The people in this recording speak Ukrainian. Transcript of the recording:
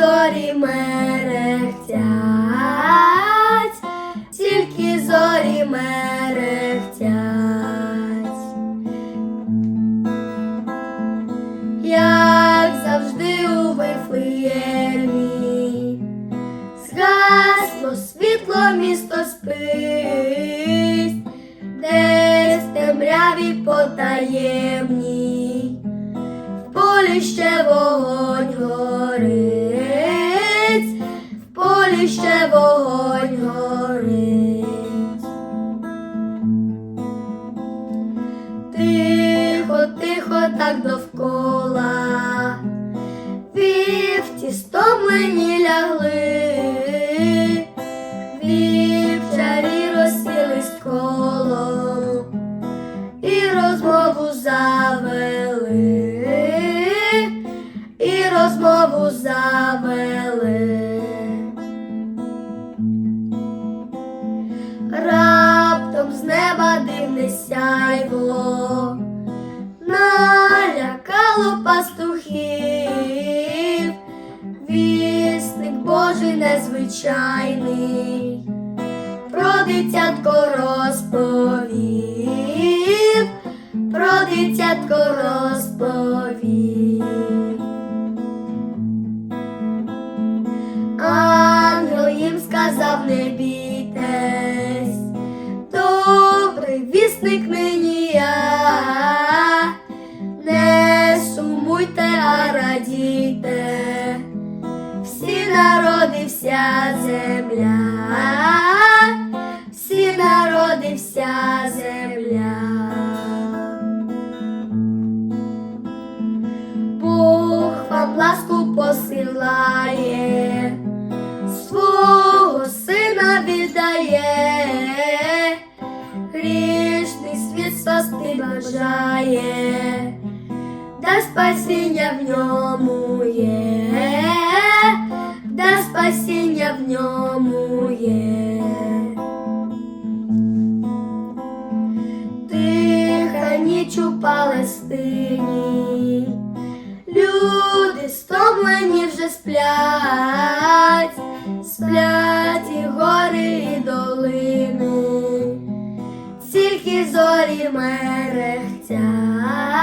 зорі мерехтять, тільки зорі мерехтять. Як завжди у Вифлеємі згасло світло місто спить, десь темряві потаємні, в полі ще вогонь. Ще вогонь горить. Тихо, тихо, так довкола, вівці стомлені лягли, вівчарі розсілись колом і розмову завели, і розмову завели. Незвичайний, про дитятко розповів, про дитятко розповів. Ангел їм сказав, не бійтесь, добрий вісник нині я, не сумуйте, а радійте, вся земля, всі народи, вся земля. Бог вам ласку посилає, свого сина віддає, грішний світ спасти бажає, да спасіння в ньому є, Палестині. Люди стомлені вже сплять, сплять і гори, і долини, тільки зорі мерехтять.